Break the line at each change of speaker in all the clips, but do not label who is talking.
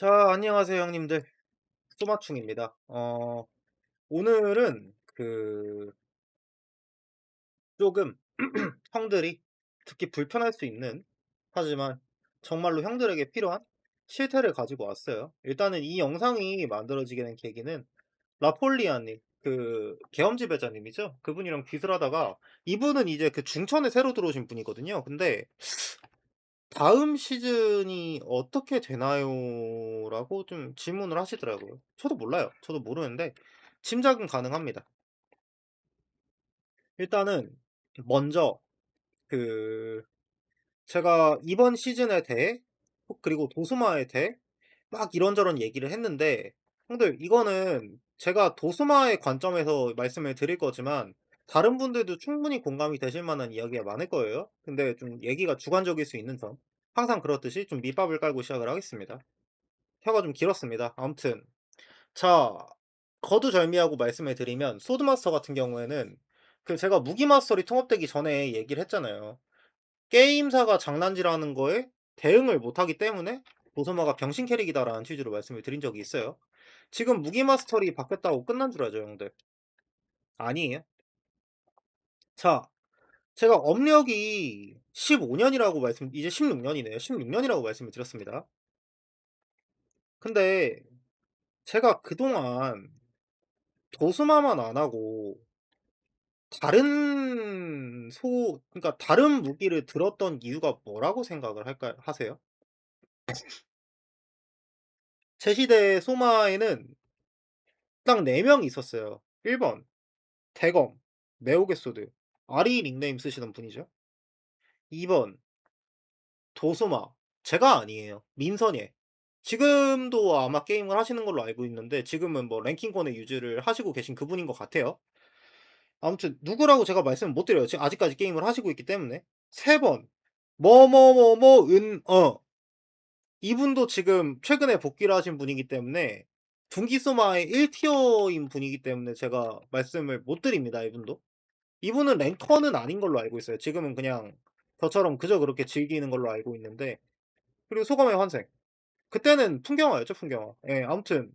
자 안녕하세요 형님들. 소마충입니다. 어 오늘은 그 쪼금 형들이 듣기 불편할 수 있는 하지만 정말로 형들에게 필요한 실태를 가지고 왔어요. 일단은 이 영상이 만들어지게 된 계기는 라폴리아 님 그 계엄 지배자님이죠. 그분이랑 뒷을 하다가 이분은 이제 그 중천에 새로 들어오신 분이거든요. 근데 " 다음 시즌이 어떻게 되나요?"라고 좀 질문을 하시더라고요. 저도 몰라요. 저도 모르는데 짐작은 가능합니다. 일단은 먼저 그 제가 이번 시즌에 대해 호 그리고 도스마에 대해 막 이런저런 얘기를 했는데 형들 이거는 제가 도스마의 관점에서 말씀을 드릴 거지만 다른 분들도 충분히 공감이 되실 만한 이야기가 많을 거예요. 근데 좀 얘기가 주관적일 수 있는 점 항상 그렇듯이 좀 밑밥을 깔고 시작을 하겠습니다. 혀가 좀 길었습니다. 아무튼 자 거두절미하고 말씀을 드리면 소드마스터 같은 경우에는 그 제가 무기 마스터리 통합되기 전에 얘기를 했잖아요. 게임사가 장난질하는 거에 대응을 못하기 때문에 도소마가 "병신 캐릭이다."라는 취지로 말씀을 드린 적이 있어요. 지금 무기 마스터리 바뀌었다고 끝난 줄 알죠 형들? 아니에요. 자 제가 업력이 15 년이라고 말씀 이제 16 년이네요. 16 년이라고 말씀을 드렸습니다. 근데 제가 그동안 도스마만 안 하고 다른 소 그러니까 다른 무기를 들었던 이유가 뭐라고 생각을 할까 하세요? 제 시대의 소마에는 딱 4 명이 있었어요. 1번 대검 네오게소드 아리 닉네임 쓰시던 분이죠. 2번 도소마 제가 아니에요. 민선예. 지금도 아마 게임을 하시는 걸로 알고 있는데 지금은 뭐 랭킹권을 유지를 하시고 계신 그분인 것 같아요. 아무튼 누구라고 제가 말씀을 못 드려요. 지금 아직까지 게임을 하시고 있기 때문에. 3번 뭐뭐뭐뭐 은어 이분도 지금 최근에 복귀를 하신 분이기 때문에 둔기 소마의 1 티어인 분이기 때문에 제가 말씀을 못 드립니다 이분도. 이분은 랭커는 아닌 걸로 알고 있어요. 지금은 그냥 저처럼 그저 그렇게 즐기는 걸로 알고 있는데 그리고 소검의 환생. 그때는 풍경화였죠 풍경화. 예 아무튼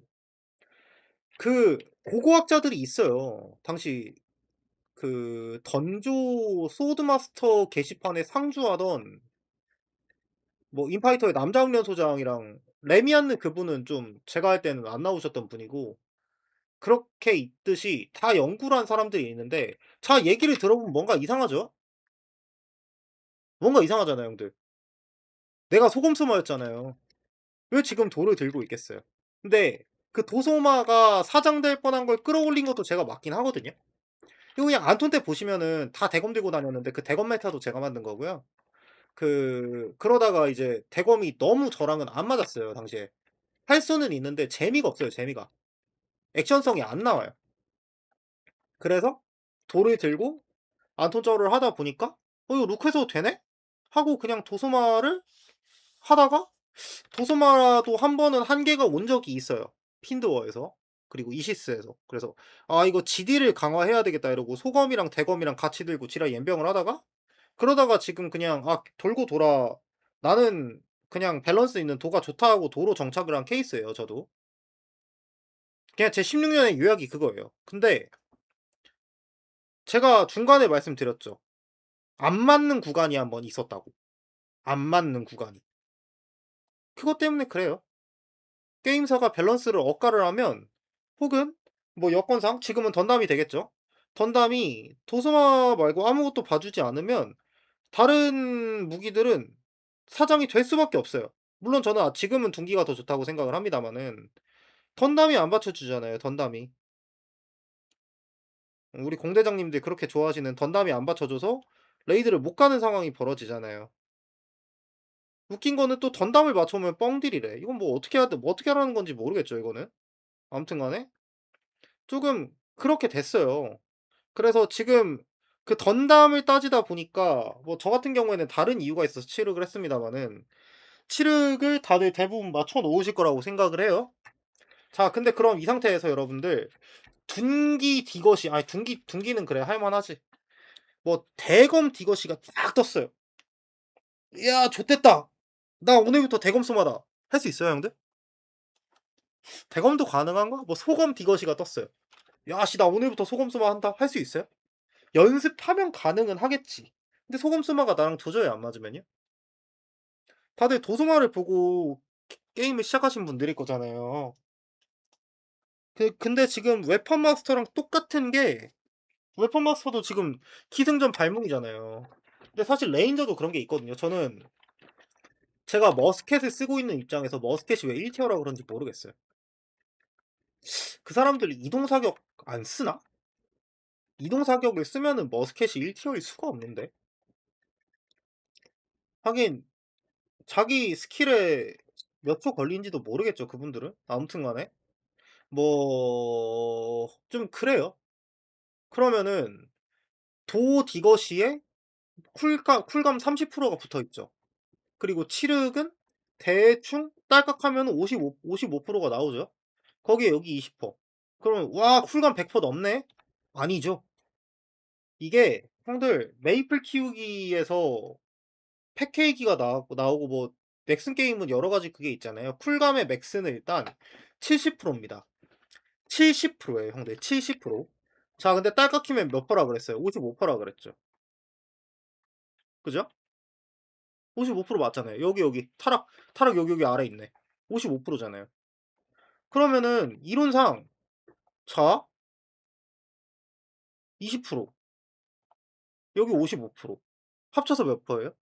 그 고고학자들이 있어요. 당시 그 던조 소드마스터 게시판에 상주하던 뭐 인파이터의 남자훈련 소장이랑 레미안느 그분은 좀 제가 할 때는 안 나오셨던 분이고 그렇게 있듯이 다 연구를 한 사람들이 있는데 자 얘기를 들어보면 뭔가 이상하죠? 뭔가 이상하잖아요 형들. 내가 소검소마였잖아요. 왜 지금 돌을 들고 있겠어요? 근데 그 도소마가 사장될 뻔한 걸 끌어올린 것도 제가 맞긴 하거든요. 이거 그냥 안톤 때 보시면은 다 대검 들고 다녔는데 그 대검 메타도 제가 만든 거고요. 그 그러다가 이제 대검이 너무 저랑은 안 맞았어요 당시에. 할 수는 있는데 재미가 없어요 재미가. 액션성이 안 나와요. 그래서 돌을 들고 안톤 저울을 하다 보니까 '어 이거 룩해서 되네?' 하고 그냥 도소마를 하다가 도소마도 1 번은 한계가 온 적이 있어요. 핀드워에서 그리고 이시스에서. 그래서 '아 이거 GD를 강화해야 되겠다.' 이러고 소검이랑 대검이랑 같이 들고 지랄 연병을 하다가 그러다가 지금 그냥 '아 돌고 돌아 나는 그냥 밸런스 있는 도가 좋다.' 하고 도로 정착을 한 케이스예요 저도. 그냥 제 16 년의 요약이 그거예요. 근데 제가 중간에 말씀드렸죠. 안 맞는 구간이 1번 있었다고. 안 맞는 구간이. 그것 때문에 그래요. 게임사가 밸런스를 억가를 하면 혹은 뭐 여건상 지금은 던담이 되겠죠. 던담이 도소마 말고 아무것도 봐주지 않으면 다른 무기들은 사장이 될 수밖에 없어요. 물론 저는 아 지금은 둔기가 더 좋다고 생각을 합니다마는 던담이 안 받쳐주잖아요 던담이. 우리 공대장님들이 그렇게 좋아하시는 던담이 안 받쳐줘서 레이드를 못 가는 상황이 벌어지잖아요. 웃긴 거는 또 던담을 맞춰오면 뻥딜이래. 이건 뭐 어떻게 돼뭐 어떻게 하라는 건지 모르겠죠 이거는. 아무튼 간에 쪼금 그렇게 됐어요. 그래서 지금 그 던담을 따지다 보니까 뭐 저 같은 경우에는 다른 이유가 있어서 취득을 했습니다마는 취득을 다들 대부분 맞춰 놓으실 거라고 생각을 해요. 자 근데 그럼 이 상태에서 여러분들 둔기 디귿이 아니 둔기 둔기는 그래 할 만하지. 뭐 대검 디귿이가 딱 떴어요. '야 좋댔다. 나 오늘부터 대검 소마다.' 할 수 있어요 형들? 대검도 가능한가? 뭐 소검 디거시가 떴어요. "야 씨 나 오늘부터 소검 소마 한다." 할 수 있어요? 연습하면 가능은 하겠지. 근데 소검 소마가 나랑 도저히 안 맞으면요? 다들 도소마를 보고 게 게임을 시작하신 분들일 거잖아요. 그 근데 지금 웨펀 마스터랑 똑같은 게 웨펀 마스터도 지금 기승전 발목이잖아요. 근데 사실 레인저도 그런 게 있거든요. 저는 제가 머스켓을 쓰고 있는 입장에서 머스켓이 왜 1 티어라 그런지 모르겠어요. 그 사람들이 이동 사격 안 쓰나? 이동 사격을 쓰면은 머스켓이 1 티어일 수가 없는데. 하긴 자기 스킬에 몇 초 걸리는지도 모르겠죠, 그분들은. 아무튼 간에 뭐 좀 그래요. 그러면은 도 디거시에 쿨감 쿨감 30%가 붙어 있죠. 그리고 치륵은 대충 딸깍하면은 55 55%가 나오죠. 거기에 여기 20%. 그러면 와 쿨감 100% 넘네? 아니죠. 이게 형들 메이플 키우기에서 패케이기가 나왔고 나오고 뭐 넥슨 게임은 여러 가지 그게 있잖아요. 쿨감의 맥스는 일단 70% 입니다. 70% 예요, 형들. 70%. 자, 근데 딸깍 키면 몇 퍼라 그랬어요? 55%라 그랬죠. 그죠? 55% 맞잖아요. 여기, 여기. 타락, 타락 여기, 여기 아래 있네. 55% 잖아요. 그러면은 이론상 자 20% 여기 55% 합쳐서 몇 퍼예요?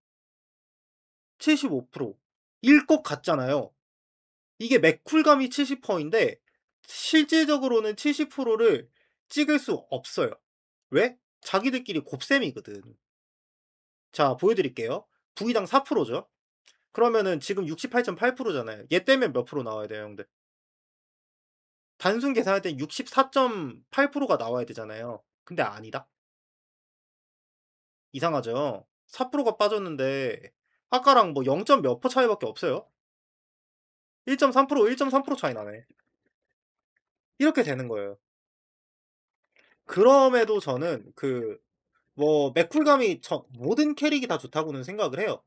75%일 것 같잖아요. 이게 맥쿨감이 70%인데 실질적으로는 70%를 찍을 수 없어요. 왜? 자기들끼리 곱셈이거든. 자, 보여드릴게요. V당 4%죠. 그러면은 지금 68.8%잖아요. 얘 떼면 몇 프로 나와야 돼요, 형들? 단순 계산할 때 64.8%가 나와야 되잖아요. 근데 아니다. 이상하죠? 4%가 빠졌는데 아까랑 뭐 0. 몇퍼 차이밖에 없어요. 1.3% 1.3% 차이 나네. 이렇게 되는 거예요. 그럼에도 저는 그 뭐 맥쿨감이 저 모든 캐릭이 다 좋다고는 생각을 해요.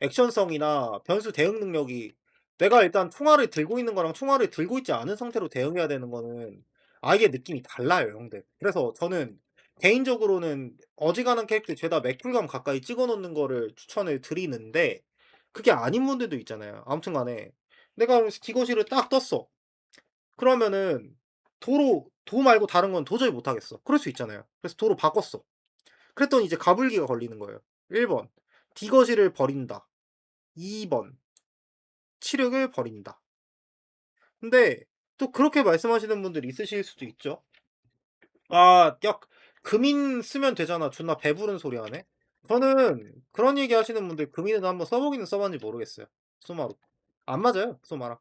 액션성이나 변수 대응 능력이 내가 일단 총알을 들고 있는 거랑 총알을 들고 있지 않은 상태로 대응해야 되는 거는 아예 느낌이 달라요, 형들. 그래서 저는 개인적으로는 어지간한 캐릭터 죄다 맥쿨감 가까이 찍어 놓는 거를 추천을 드리는데 그게 아닌 분들도 있잖아요. 아무튼 간에 내가 기거시를 딱 떴어. 그러면은 도로 도 말고 다른 건 도저히 못 하겠어. 그럴 수 있잖아요. 그래서 도로 바꿨어. 그랬더니 이제 가불기가 걸리는 거예요. 1번 디거시를 버린다. 2번 치력을 버린다. 근데 또 그렇게 말씀하시는 분들이 있으실 수도 있죠. 아, 야, 금인 쓰면 되잖아. 존나 배부른 소리 하네. 저는 그런 얘기 하시는 분들 금인은 한번 써보기는 써봤는지 모르겠어요. 소마로. 안 맞아요, 소마랑.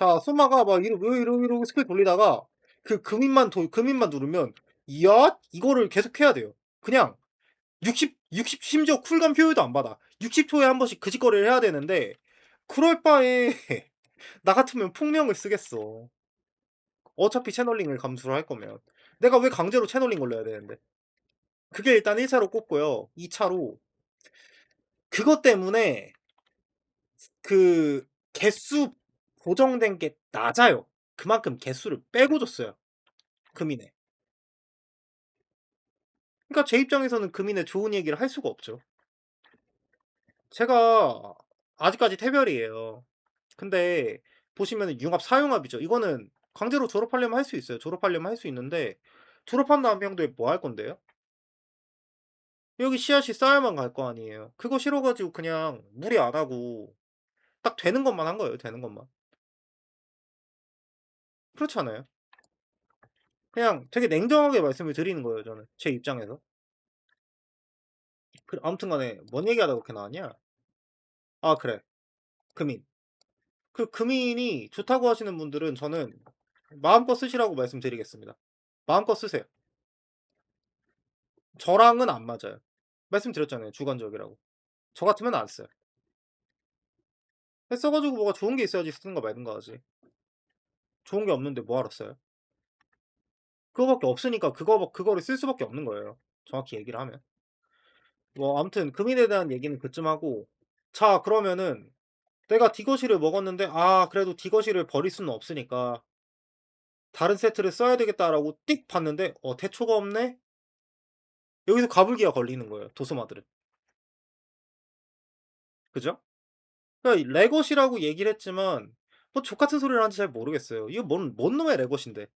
자, 소마가 막 이러, 이러, 이러, 스킬 돌리다가 그 금인만, 도, 금인만 누르면, 이야? 이거를 계속 해야 돼요. 그냥 60, 60, 심지어 쿨감 효율도 안 받아. 60초에 한 번씩 그 짓거리를 해야 되는데, 그럴 바에, 나 같으면 풍명을 쓰겠어. 어차피 채널링을 감수를 할 거면. 내가 왜 강제로 채널링 걸려야 되는데. 그게 일단 1차로 꼽고요. 2차로, 그것 때문에, 그, 개수 고정된 게 낮아요. 그만큼 개수를 빼고 줬어요. 금인에. 그러니까 제 입장에서는 금인에 좋은 얘기를 할 수가 없죠. 제가 아직까지 태별이에요. 근데 보시면은 융합 사융합이죠. 이거는 강제로 졸업하려면 할 수 있어요. 졸업하려면 할 수 있는데 졸업한 다음에 형들 뭐할 건데요? 여기 씨앗이 쌓여만 갈 거 아니에요. 그거 싫어가지고 그냥 무리 안 하고 딱 되는 것만 한 거예요. 되는 것만. 그렇잖아요. 그냥 되게 냉정하게 말씀을 드리는 거예요. 저는 제 입장에서. 그, 아무튼 간에 뭔 얘기하다 그렇게 나왔냐? 아 그래 금인. 그 금인이 좋다고 하시는 분들은 저는 마음껏 쓰시라고 말씀드리겠습니다. 마음껏 쓰세요. 저랑은 안 맞아요. 말씀드렸잖아요. 주관적이라고. 저 같으면 안 써요. 써가지고 뭐가 좋은 게 있어야지 쓰는가 말든가 하지. 좋은 게 없는데 뭐하러 써요? 그거밖에 없으니까 그거, 그거를 쓸 수밖에 없는 거예요. 정확히 얘기를 하면. 뭐, 아무튼, 금인에 대한 얘기는 그쯤 하고, 자, 그러면은, 내가 디거시를 먹었는데 '아 그래도 디거시를 버릴 수는 없으니까' '다른 세트를 써야 되겠다.'라고 띡 봤는데 '어 태초가 없네?' 여기서 가불기가 걸리는 거예요 도소마들은. 그죠? 그러니까 이 레것이라고 얘기를 했지만 뭐 족같은 소리를 하는지 잘 모르겠어요. 이거 뭔 뭔 놈의 레것인데.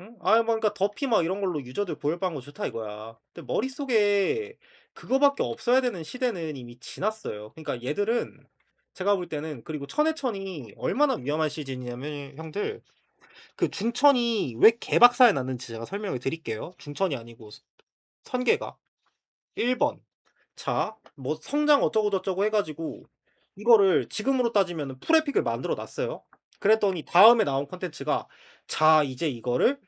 응? 아 뭐 그러니까 더피 막 이런 걸로 유저들 보혈받는 거 좋다 이거야. 근데 머릿속에 그거밖에 없어야 되는 시대는 이미 지났어요. 그러니까 얘들은 제가 볼 때는 그리고 천해천이 얼마나 위험한 시즌이냐면 형들 그 중천이 왜 개박살 났는지 제가 설명을 드릴게요. 중천이 아니고 스 선계가. 1번 자 뭐 성장 어쩌고 저쩌고 해 가지고 이거를 지금으로 따지면은 풀 에픽을 만들어 놨어요. 그랬더니 다음에 나온 콘텐츠가 자 이제 이거를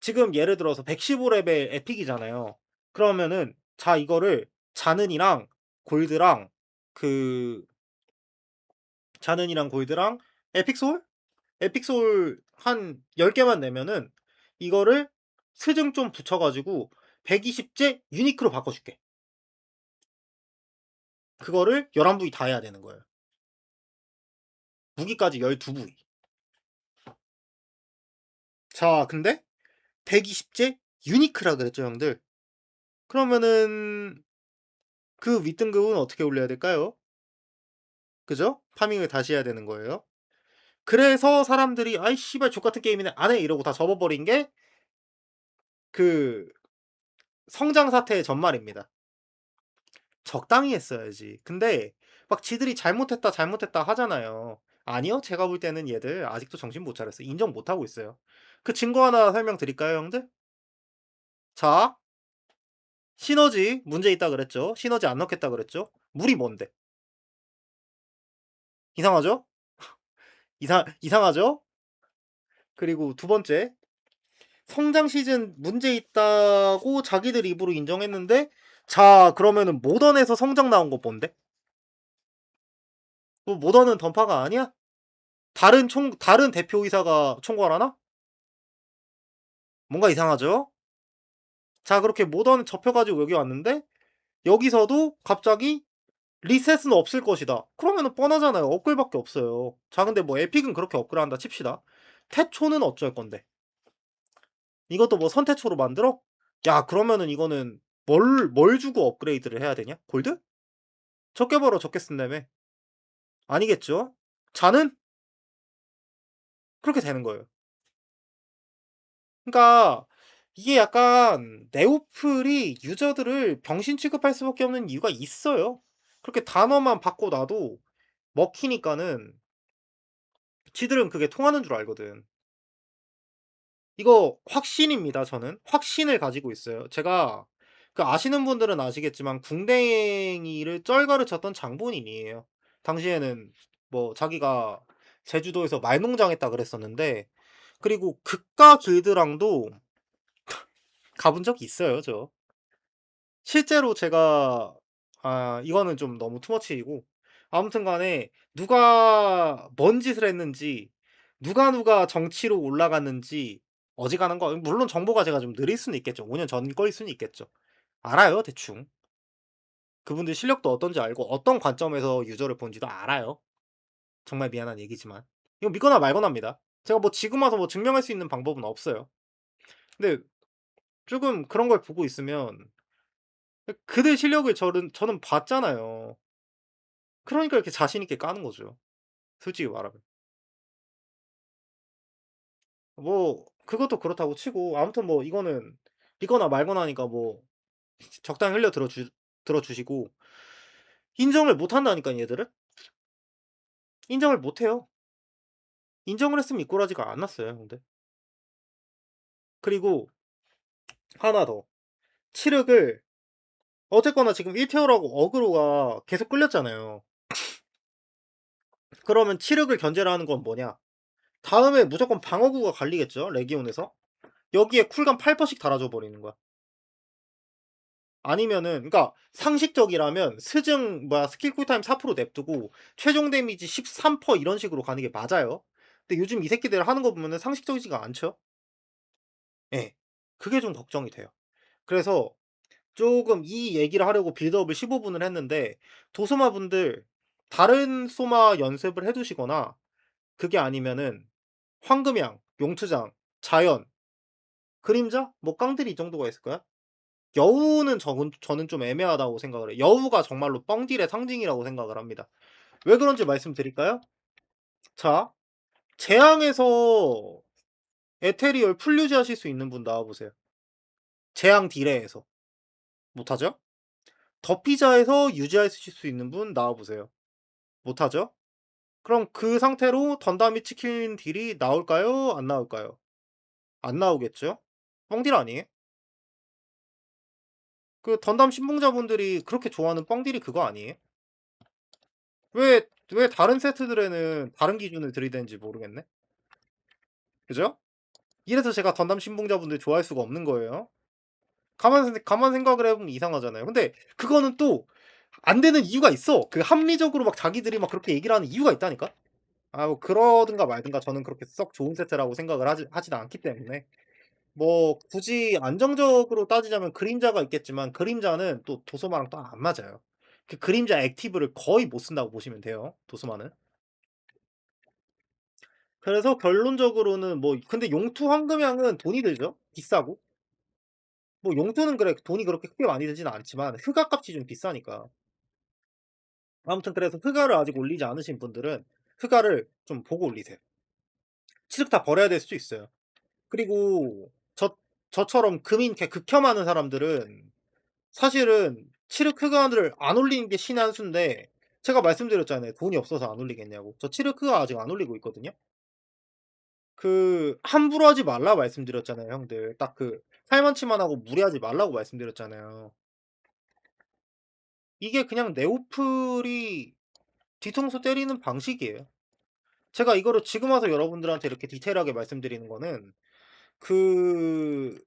지금 예를 들어서 115 레벨 에픽이잖아요. 그러면은 자 이거를 자는이랑 골드랑 그 자는이랑 골드랑 에픽 소울? 에픽 소울 한 10 개만 내면은 이거를 스증 좀 붙여 가지고 120째 유니크로 바꿔 줄게. 그거를 11 부위 다 해야 되는 거예요. 무기까지 12 부위. 자 근데 120째 유니크라 그랬죠 형들. 그러면은 그 윗등급은 어떻게 올려야 될까요? 그죠? 파밍을 다시 해야 되는 거예요. 그래서 사람들이 '아이 씨발 족같은 게임이네. 안 해.' 이러고 다 접어 버린 게 그 성장 사태의 전말입니다. 적당히 했어야지. 근데 막 지들이 "잘못했다, 잘못했다." 하잖아요. 아니요. 제가 볼 때는 얘들 아직도 정신 못 차렸어요. 인정 못 하고 있어요. 그 증거 하나 설명드릴까요 형들? 자 시너지 문제 있다 그랬죠. 시너지 안 넣겠다 그랬죠. 물이 뭔데? 이상하죠? 이상 이상하죠? 그리고 두 번째 성장 시즌 문제 있다고 자기들 입으로 인정했는데 자 그러면은 모던에서 성장 나온 거 뭔데? 뭐 모던은 던파가 아니야? 다른 총 다른 대표 이사가 총괄하나? 뭔가 이상하죠? 자 그렇게 모던 접혀 가지고 여기 왔는데 여기서도 갑자기 "리셋은 없을 것이다." 그러면은 뻔하잖아요. 업글밖에 없어요. 자 근데 뭐 에픽은 그렇게 업글을 한다 칩시다. 태초는 어쩔 건데? 이것도 뭐 선태초로 만들어? 야 그러면은 이거는 뭘 뭘 주고 업그레이드를 해야 되냐? 골드? 적게 벌어 적게 쓴다며. 아니겠죠? 자는? 그렇게 되는 거예요. 그러니까 이게 약간 네오플이 유저들을 병신 취급할 수밖에 없는 이유가 있어요. 그렇게 단어만 바꿔 놔도 먹히니까는 지들은 그게 통하는 줄 알거든. 이거 확신입니다 저는. 확신을 가지고 있어요. 제가 그 아시는 분들은 아시겠지만 궁뎅이를 쩔가르쳤던 장본인이에요. 당시에는 뭐 자기가 제주도에서 말농장 했다 그랬었는데 그리고 극가 길드랑도 가본 적이 있어요 저. 실제로 제가 아 이거는 좀 너무 투머치이고 아무튼 간에 누가 뭔 짓을 했는지 누가 누가 정치로 올라갔는지 어지간한 거 물론 정보가 제가 좀 느릴 수는 있겠죠. 5년 전 거일 수는 있겠죠. 알아요 대충. 그분들 실력도 어떤지 알고 어떤 관점에서 유저를 본지도 알아요. 정말 미안한 얘기지만. 이거 믿거나 말거나입니다. 제가 뭐 지금 와서 뭐 증명할 수 있는 방법은 없어요. 근데 쪼금 그런 걸 보고 있으면 그 그들 실력을 저는 저는 봤잖아요. 그러니까 이렇게 자신 있게 까는 거죠. 솔직히 말하면. 뭐 그것도 그렇다고 치고 아무튼 뭐 이거는 믿거나 말거나니까 뭐 적당히 흘려 들어 주 들어 주시고 인정을 못 한다니까 얘들은. 인정을 못 해요. 인정을 했으면 이 꼬라지가 안 났어요 근데. 그리고 하나 더. 칠흑을 어쨌거나 지금 1 티어라고 어그로가 계속 끌렸잖아요. 그러면 칠흑을 견제를 하는 건 뭐냐? 다음에 무조건 방어구가 갈리겠죠 레기온에서. 여기에 쿨감 8%씩 달아줘 버리는 거야. 아니면은 그러니까 상식적이라면 스증 뭐야 스킬 쿨타임 4% 냅두고 최종 데미지 13% 이런 식으로 가는 게 맞아요. 근데 요즘 이 새끼들 하는 거 보면은 상식적이지가 않죠. 예. 그게 좀 걱정이 돼요. 그래서 쪼금 이 얘기를 하려고 빌드업을 15 분을 했는데 도스마 분들 다른 소마 연습을 해 두시거나 그게 아니면은 황금양, 용투장, 자연, 그림자, 뭐 깡들이 이 정도가 있을까요? 여우는 저는 저는 좀 애매하다고 생각을 해요. 여우가 정말로 뻥딜의 상징이라고 생각을 합니다. 왜 그런지 말씀드릴까요? 자 재앙에서 에테리얼 풀 유지 하실 수 있는 분 나와 보세요. 재앙 딜에에서. 못하죠? 더피자에서 유지하실 수 있는 분 나와 보세요. 못하죠? 그럼 그 상태로 던담이 찍힌 딜이 나올까요? 안 나올까요? 안 나오겠죠? 뻥딜 아니에요? 그 던담 신봉자분들이 그렇게 좋아하는 뻥딜이 그거 아니에요? 왜, 왜 다른 세트들에는 다른 기준을 들이대는지 모르겠네? 그죠? 이래서 제가 던담 신봉자분들 좋아할 수가 없는 거예요. 가만, 가만 생각을 해보면 이상하잖아요. 근데 그거는 또 안 되는 이유가 있어. 그 합리적으로 막 자기들이 막 그렇게 얘기를 하는 이유가 있다니까? 아, 뭐 그러든가 말든가 저는 그렇게 썩 좋은 세트라고 생각을 하지, 하지도 않기 때문에. 뭐 굳이 안정적으로 따지자면 그림자가 있겠지만 그림자는 또 도소마랑 또 안 맞아요. 그 그림자 액티브를 거의 못 쓴다고 보시면 돼요. 도소마는. 그래서 결론적으로는 뭐 근데 용투 황금향은 돈이 들죠. 비싸고. 뭐 용투는 그래 돈이 그렇게 크게 많이 들지는 않지만 흑화 값이 좀 비싸니까. 아무튼 그래서 흑화를 아직 올리지 않으신 분들은 흑화를 좀 보고 올리세요. 치륵 다 버려야 될 수도 있어요. 그리고 저 저처럼 금인 극혐하는 사람들은 사실은 치륵 흑화를 안 올리는 게 신의 한 수인데 제가 말씀드렸잖아요. 돈이 없어서 안 올리겠냐고. 저 흑화 아직 안 올리고 있거든요. 그 함부로 하지 말라 말씀드렸잖아요, 형들. 딱 그 살만치만 하고 무리하지 말라고 말씀드렸잖아요. 이게 그냥 네오플이 뒤통수 때리는 방식이에요. 제가 이거를 지금 와서 여러분들한테 이렇게 디테일하게 말씀드리는 거는 그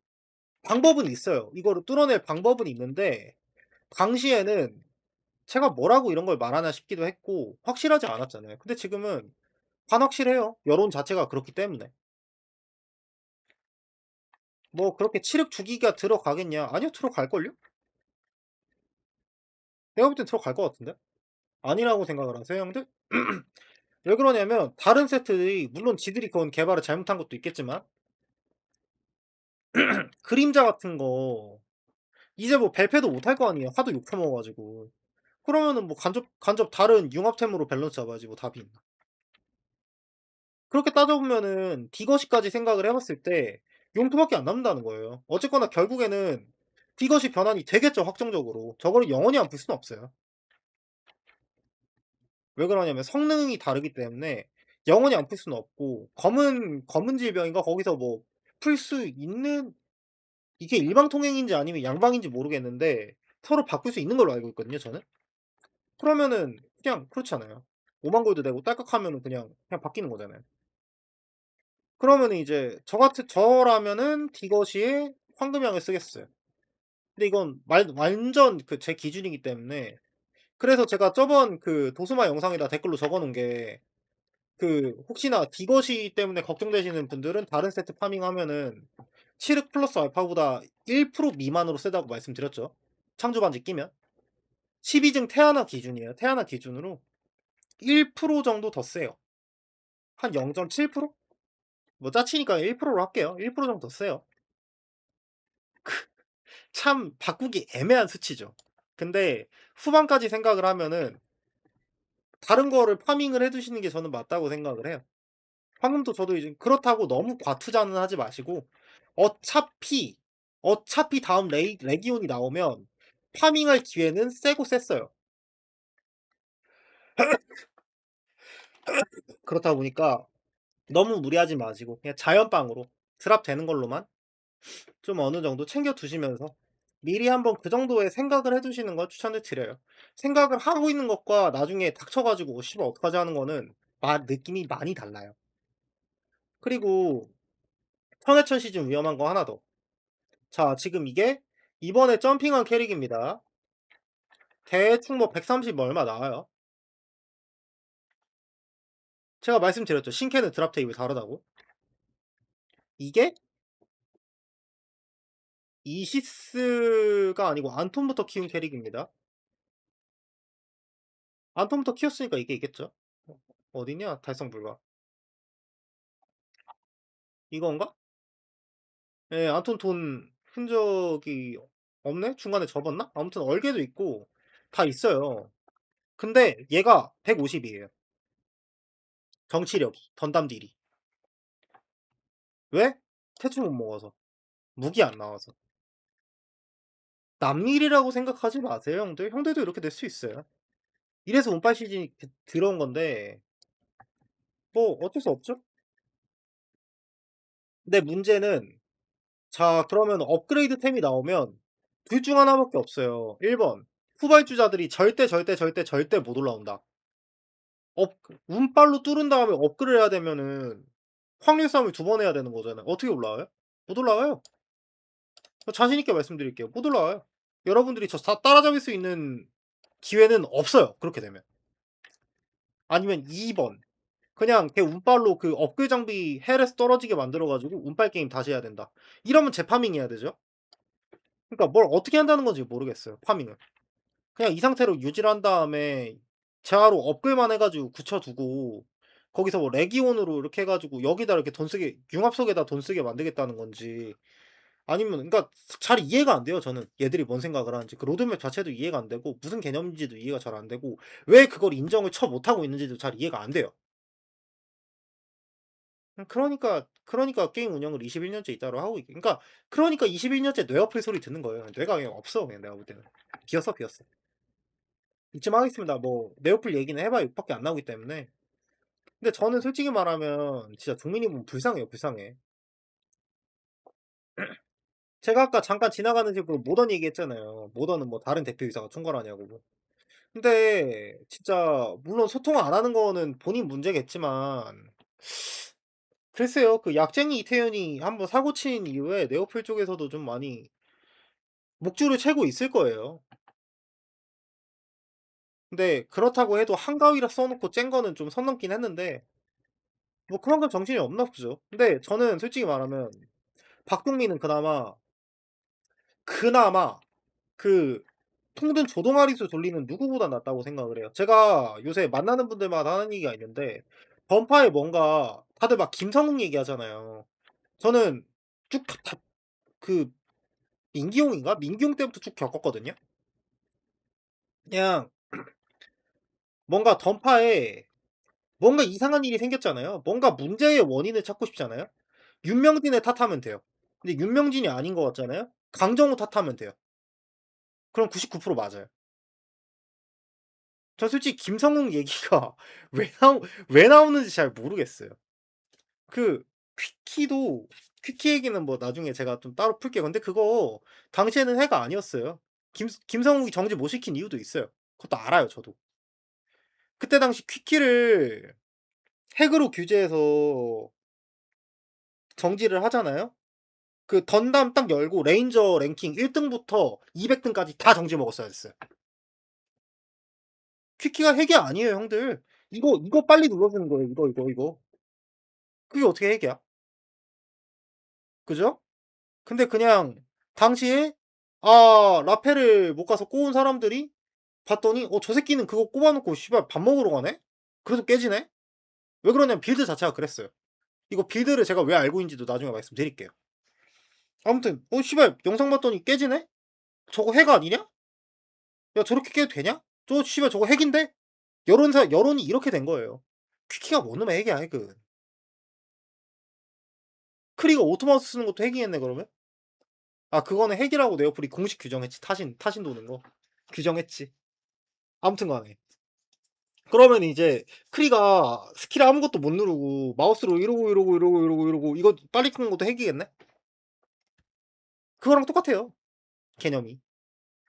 방법은 있어요. 이거를 뚫어낼 방법은 있는데 당시에는 제가 뭐라고 이런 걸 말하나 싶기도 했고 확실하지 않았잖아요. 근데 지금은 반확실해요. 여론 자체가 그렇기 때문에. 뭐 그렇게 치륵 주기가 들어가겠냐? 아니요, 들어갈걸요? 내가 볼 땐 들어갈 것 같은데? 아니라고 생각을 하세요, 형들? 왜 그러냐면 다른 세트들이 물론 지들이 그건 개발을 잘못한 것도 있겠지만 그림자 같은 거 이제 뭐 발표도 못할 거 아니에요. 하도 욕 처먹어가지고. 그러면은 뭐 간접 간접 다른 융합템으로 밸런스 잡아야지 뭐 답이 있나. 그렇게 따져보면은 디거시까지 생각을 해봤을 때 용토밖에 안 남는다는 거예요. 어쨌거나 결국에는 디거시 변환이 되겠죠 확정적으로. 저거를 영원히 안 풀 수는 없어요. 왜 그러냐면 성능이 다르기 때문에 영원히 안 풀 수는 없고 검은 검은 질병인가 거기서 뭐 풀 수 있는 이게 일방 통행인지 아니면 양방인지 모르겠는데 서로 바꿀 수 있는 걸로 알고 있거든요 저는. 그러면은 그냥 그렇잖아요. 5만 골드 내고 딸깍하면은 그냥 그냥 바뀌는 거잖아요. 그러면은 이제 저 같은 저라면은 디거시에 황금향을 쓰겠어요. 근데 이건 말, 완전 그 제 기준이기 때문에 그래서 제가 저번 그 도스마 영상에다 댓글로 적어놓은 게 그 혹시나 디거시 때문에 걱정되시는 분들은 다른 세트 파밍하면은 치륵 플러스 알파보다 1% 미만으로 세다고 말씀드렸죠. 창조 반지 끼면 12증 태아나 기준이에요. 태아나 기준으로 1% 정도 더 세요. 한 0.7%? 뭐 짜치니까 1%로 할게요. 1% 정도 더 세요. 참 바꾸기 애매한 수치죠. 근데 후반까지 생각을 하면은 다른 거를 파밍을 해두시는 게 저는 맞다고 생각을 해요. 황금도 저도 이제 그렇다고 너무 과투자는 하지 마시고 어차피 어차피 다음 레이, 레기온이 나오면 파밍할 기회는 세고 셌어요. 그렇다 보니까 너무 무리하지 마시고 그냥 자연빵으로 드랍 되는 걸로만 좀 어느 정도 챙겨 두시면서 미리 한번 그 정도의 생각을 해두시는 걸 추천을 드려요. 생각을 하고 있는 것과 나중에 닥쳐가지고 씨발 어떡하지 하는 거는 마, 느낌이 많이 달라요. 그리고 청해천 시즌 위험한 거 하나 더. 자 지금 이게 이번에 점핑한 캐릭입니다. 대충 뭐 130 얼마 나와요. 제가 말씀드렸죠. 신캐는 드랍 테이블 다르다고. 이게 이시스가 아니고 안톤부터 키운 캐릭입니다. 안톤부터 키웠으니까 이게 있겠죠. 어 어디냐? 달성 불가. 이건가? 예 안톤 돈 흔적이 없네? 중간에 접었나? 아무튼 얼개도 있고 다 있어요. 근데 얘가 150 이에요. 정치력이, 던담 딜이. 왜? 태초 못 먹어서. 무기 안 나와서. 남일이라고 생각하지 마세요 형들. 형들도 이렇게 될 수 있어요. 이래서 운빨 시즌이 드 들어온 건데 뭐 어쩔 수 없죠. 근데 문제는 자 그러면 업그레이드 템이 나오면 둘 중 하나밖에 없어요. 1번 후발주자들이 절대, 절대, 절대, 절대 못 올라온다. 업 운빨로 뚫은 다음에 업그레이드 해야 되면은 확률 싸움을 두 번 해야 되는 거잖아요. 어떻게 올라와요? 못 올라와요. 자신 있게 말씀드릴게요. 못 올라와요. 여러분들이 저다 따라잡을 수 있는 기회는 없어요, 그렇게 되면. 아니면 2번 그냥 걔 운빨로 그 업글 장비 헬에서 떨어지게 만들어 가지고 운빨 게임 다시 해야 된다. 이러면 재파밍 해야 되죠. 그러니까 뭘 어떻게 한다는 건지 모르겠어요, 파밍을. 그냥 이 상태로 유지를 한 다음에 재화로 업글만 해 가지고 굳혀 두고 거기서 뭐 레기온으로 이렇게 해 가지고 여기다 이렇게 돈 쓰게 융합석에다 돈 쓰게 만들겠다는 건지 아니면 그러니까 잘 이해가 안 돼요 저는. 얘들이 뭔 생각을 하는지. 그 로드맵 자체도 이해가 안 되고 무슨 개념인지도 이해가 잘 안 되고 왜 그걸 인정을 처 못하고 있는지도 잘 이해가 안 돼요. 음 그러니까, 그러니까 게임 운영을 21 년째 있다고 하고 있 그러니까 그러니까 21 년째 뇌 아플 소리 듣는 거예요. 뇌가 그냥 없어 그냥 내가 볼 때는. 비었어, 비었어. 이쯤 하겠습니다. 뭐 네오플 얘기는 해 봐야 욕 밖에 안 나오기 때문에. 근데 저는 솔직히 말하면 진짜 종민이 보면 불쌍해요, 불쌍해. 제가 아까 잠깐 지나가는 식으로 모던 얘기했잖아요. 모던은 뭐 다른 대표이사가 총괄하냐고. 근데 진짜 물론 소통을 안 하는 거는 본인 문제겠지만 글쎄요. 그 약쟁이 이태현이 한번 사고 친 이후에 네오플 쪽에서도 좀 많이 목줄을 채고 있을 거예요. 근데 그렇다고 해도 한가위라 써 놓고 쨍 거는 좀 선 넘긴 했는데 뭐 그만큼 정신이 없나 보죠. 근데 저는 솔직히 말하면 박동민은 그나마, 그나마 그 통든 조동아리수 돌리는 누구보다 낫다고 생각을 해요. 제가 요새 만나는 분들마다 하는 얘기가 있는데 던파에 뭔가 다들 막 김성웅 얘기하잖아요. 저는 쭉다그 민기용인가? 민기용 때부터 쭉 겪었거든요. 그냥 뭔가 던파에 뭔가 이상한 일이 생겼잖아요. 뭔가 문제의 원인을 찾고 싶잖아요. 윤명진을 탓하면 돼요. 근데 윤명진이 아닌 것 같잖아요. 강정호 탓하면 돼요. 그럼 99% 맞아요. 저 솔직히 김성웅 얘기가 왜 나오 왜 나오는지 잘 모르겠어요. 그 퀴키도 퀴키 얘기는 뭐 나중에 제가 좀 따로 풀게요. 근데 그거 당시에는 해가 아니었어요. 김 김성욱이 정지 못 시킨 이유도 있어요. 그것도 알아요, 저도. 그때 당시 퀴키를 핵으로 규제해서 정지를 하잖아요. 그 던담 딱 열고 레인저 랭킹 1 등부터 200 등까지 다 정지 먹었어야 됐어요. 퀴키가 핵이 아니에요, 형들. 이거 이거 빨리 눌러주는 거예요. 이거, 이거, 이거. 그게 어떻게 핵이야? 그죠? 근데 그냥 당시에 아 라페를 못 가서 꼬은 사람들이 봤더니 '어 저 새끼는 그거 꼽아 놓고 씨발 밥 먹으러 가네? 그래서 깨지네?' 왜 그러냐면 빌드 자체가 그랬어요. 이거 빌드를 제가 왜 알고 있는지도 나중에 말씀드릴게요. 아무튼 '어 씨발 영상 봤더니 깨지네? 저거 핵 아니냐? 야 저렇게 깨도 되냐? 저 씨발 저거 핵인데?' 여론사 여론이 이렇게 된 거예요. 퀴키가 뭔 놈의 핵이야 핵은. 크리가 오토마우스 쓰는 것도 핵이겠네 그러면? 아 그거는 핵이라고 네오플이 공식 규정했지. 타신 타신 도는 거. 규정했지. 아무튼 간에. 그러면 이제 크리가 스킬 아무것도 못 누르고 마우스로 이러고, 이러고, 이러고, 이러고, 이러고 이거 빨리 끄는 것도 핵이겠네? 그거랑 똑같아요, 개념이.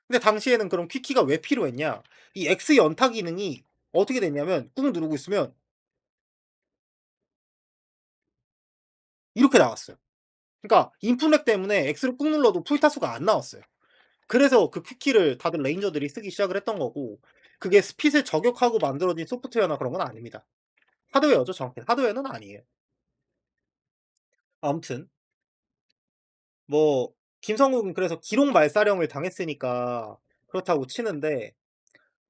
근데 당시에는 그럼 퀴키가 왜 필요했냐? 이 X 연타 기능이 어떻게 됐냐면 꾹 누르고 있으면 이렇게 나왔어요. 그러니까 인풋렉 때문에 X를 꾹 눌러도 풀타수가 안 나왔어요. 그래서 그 퀴키를 다들 레인저들이 쓰기 시작을 했던 거고 그게 스핏을 저격하고 만들어진 소프트웨어나 그런 건 아닙니다. 하드웨어죠 정확히. 하드웨어는 아니에요. 아무튼 뭐 김성욱은 그래서 기록 말살형을 당했으니까 그렇다고 치는데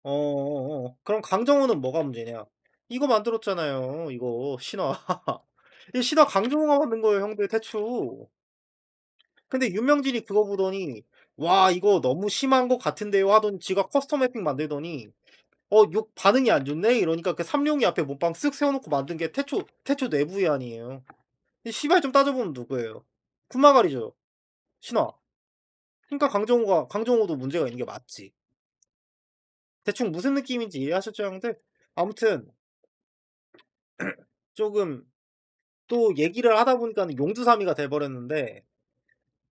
어어어. 그럼 강정호는 뭐가 문제냐? 이거 만들었잖아요, 이거 신화. 이 신화 강정호가 만든 거예요, 형들 태초. 근데 윤명진이 그거 보더니 "와 이거 너무 심한 것 같은데요." 하더니 지가 커스텀 맵핑 만들더니 어 욕 반응이 안 좋네 이러니까 그 삼룡이 앞에 몸빵 쓱 세워 놓고 만든 게 태초 태초 내부위안이에요. 이 씨발 좀 따져 보면 누구예요? 군마가리죠. 신화. 그러니까 강정호가 강정호도 문제가 있는 게 맞지. 대충 무슨 느낌인지 이해하셨죠, 형들? 아무튼 쪼금 또 얘기를 하다 보니까는 용두사미가 돼 버렸는데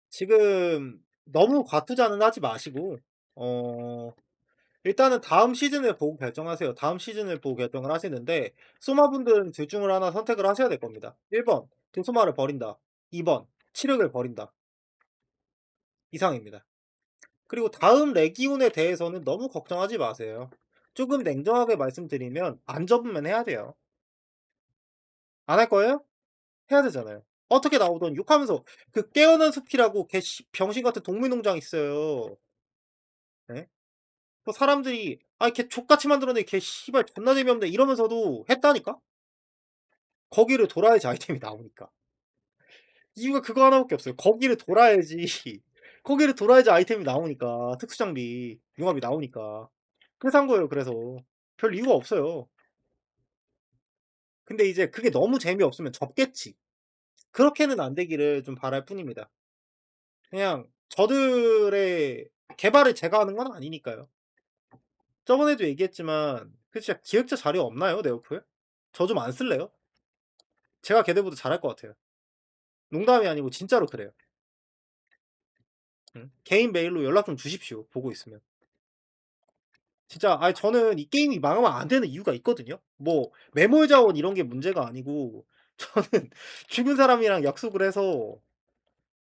지금 너무 과투자는 하지 마시고 어 일단은 다음 시즌을 보고 결정하세요. 다음 시즌을 보고 결정을 하시는데 소마분들은 둘 중을 하나 선택을 하셔야 될 겁니다. 1번 등소마를 버린다. 2번 치력을 버린다. 이상입니다. 그리고 다음 레기온에 대해서는 너무 걱정하지 마세요. 조금 냉정하게 말씀드리면 안 접으면 해야 돼요. 안 할 거예요? 해야 되잖아요. 어떻게 나오든 욕하면서 그 깨어난 숲이라고 개씨 병신 같은 동물농장 있어요. 예? 그 사람들이 "아 걔 족같이 만들어내. 걔 씨발 존나 재미없네." 이러면서도 했다니까? 거기를 돌아야지 아이템이 나오니까. 이유가 그거 하나밖에 없어요. 거기를 돌아야지 거기를 돌아야지 아이템이 나오니까. 특수 장비, 융합이 나오니까. 그래서 한 거예요 그래서. 별 이유가 없어요. 근데 이제 그게 너무 재미없으면 접겠지. 그렇게는 안 되기를 좀 바랄 뿐입니다. 그냥 저들의 개발을 제가 하는 건 아니니까요. 저번에도 얘기했지만 그 진짜 기획자 자료 없나요, 네오플? 저좀 안 쓸래요? 제가 걔네보다 잘할 것 같아요. 농담이 아니고 진짜로 그래요. 음. 개인 메일로 연락 좀 주십시오, 보고 있으면. 진짜 아니 저는 이 게임이 망하면 안 되는 이유가 있거든요. 뭐 매몰 자원 이런 게 문제가 아니고 저는 죽은 사람이랑 약속을 해서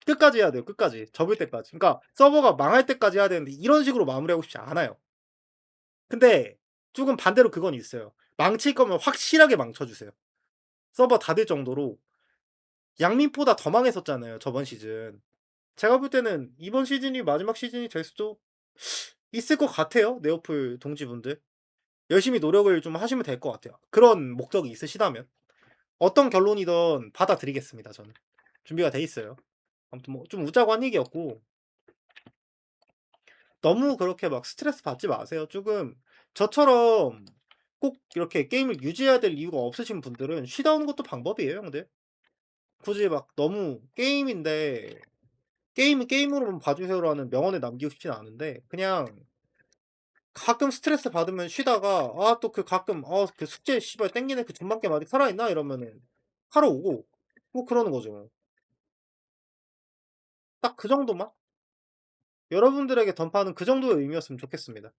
끝까지 해야 돼요, 끝까지. 접을 때까지. 그러니까 서버가 망할 때까지 해야 되는데 이런 식으로 마무리하고 싶지 않아요. 근데 쪼금 반대로 그건 있어요. 망칠 거면 확실하게 망쳐 주세요. 서버 닫을 정도로 양민보다 더 망했었잖아요, 저번 시즌. 제가 볼 때는 이번 시즌이 마지막 시즌이 될 수도 있을 것 같아요, 네오플 동지분들. 열심히 노력을 좀 하시면 될 것 같아요. 그런 목적이 있으시다면. 어떤 결론이든 받아들이겠습니다, 저는. 준비가 돼 있어요. 아무튼 뭐 좀 웃자고 한 얘기였고 너무 그렇게 막 스트레스 받지 마세요. 쪼금 저처럼 꼭 이렇게 게임을 유지해야 될 이유가 없으신 분들은 쉬다 오는 것도 방법이에요, 형들. 굳이 막 너무 게임인데 게임은 게임으로만 봐 주세요라는 명언을 남기고 싶진 않은데 그냥 가끔 스트레스 받으면 쉬다가 아 또 그 가끔 '어 그 숙제 씨발 땡기네. 그 존맛 게임 아직 살아있나?' 이러면은 하러 오고 뭐 그러는 거죠. 딱 그 정도만 여러분들에게 던파하는 그 정도의 의미였으면 좋겠습니다.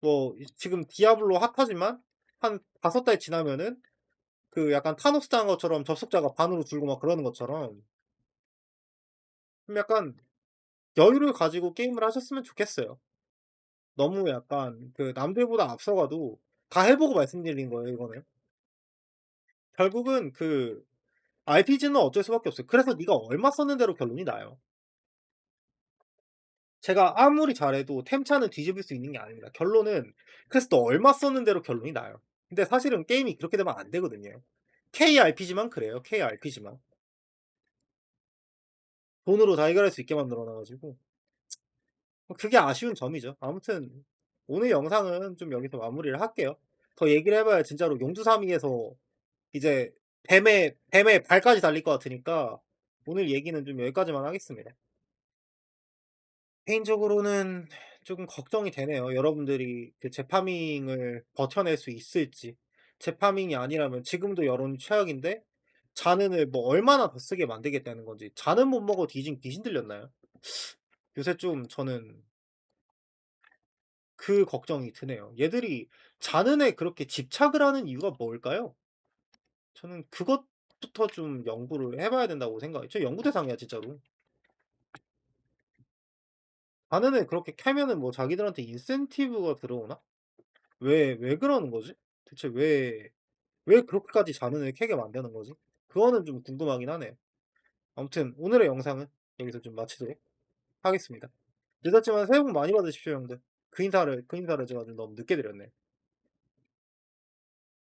뭐이 지금 디아블로 핫하지만 한 5달 지나면은 그 약간 타노스 당한 것처럼 접속자가 반으로 줄고 막 그러는 것처럼 좀 약간 여유를 가지고 게임을 하셨으면 좋겠어요. 너무 약간 그 남들보다 앞서가도 다 해 보고 말씀드리는 거예요 이거는. 결국은 그 RPG는 어쩔 수밖에 없어요. 그래서 네가 얼마 썼는 대로 결론이 나요. 제가 아무리 잘해도 템차는 뒤집을 수 있는 게 아닙니다. 결론은 그래서 너 얼마 썼는 대로 결론이 나요. 근데 사실은 게임이 그렇게 되면 안 되거든요. KRPG만 그래요, KRPG만. 돈으로 다 해결할 수 있게 만들어 놔 가지고 뭐 그게 아쉬운 점이죠. 아무튼 오늘 영상은 좀 여기서 마무리를 할게요. 더 얘기를 해 봐야 진짜로 용두사미에서 이제 뱀의 뱀의 발까지 달릴 것 같으니까 오늘 얘기는 좀 여기까지만 하겠습니다. 개인적으로는 쪼금 걱정이 되네요. 여러분들이 그 재파밍을 버텨낼 수 있을지. 재파밍이 아니라면 지금도 여론이 최악인데 자는을 뭐 얼마나 더 쓰게 만들겠다는 건지. 자는 못 먹어 뒤진 귀신 들렸나요? 요새 좀 저는 그 걱정이 드네요. 얘들이 자는에 그렇게 집착을 하는 이유가 뭘까요? 저는 그것부터 좀 연구를 해 봐야 된다고 생각해요. 저 연구 대상이야 진짜로. 자는을 그렇게 캐면은 뭐 자기들한테 인센티브가 들어오나? 왜 왜 그러는 거지? 대체 왜 왜 그렇게까지 자는을 캐게 만드는 거지? 그거는 좀 궁금하긴 하네요. 아무튼 오늘의 영상은 여기서 좀 마치도록 하겠습니다. 늦었지만 새해 복 많이 받으십시오 형들. 그 인사를 그 인사를 제가 좀 너무 늦게 드렸네.